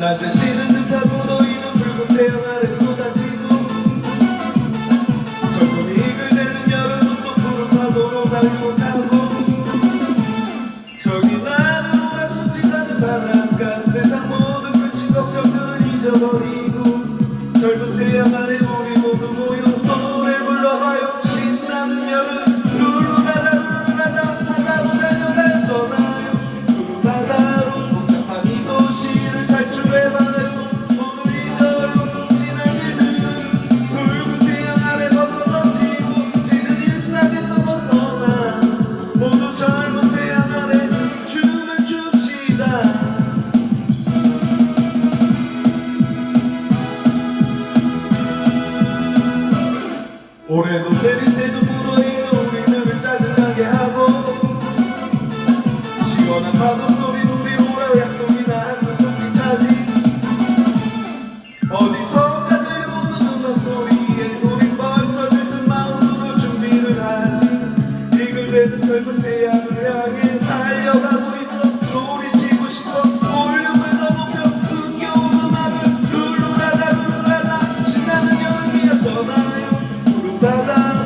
낮에지는 듯하고 너희는 붉은 태양 아래 쏟아지고 철권이 이글대는 여름 옷도 푸른 파도로 날고 가고 저기 나는 오라 손짓하는 바람과 세상 모든 끝이 걱정들은 잊어버리고 올해도 내리채도 불어있는 우리들을 짜증나게 하고 시원한 파도 소리 우리 오라 약속이나 한두 손짓까지. 어디선가 들려오는 음악 소리에 우린 벌써 들뜬 마음으로 준비를 하지. 이글대는 젊은 태양을 향해 Dadan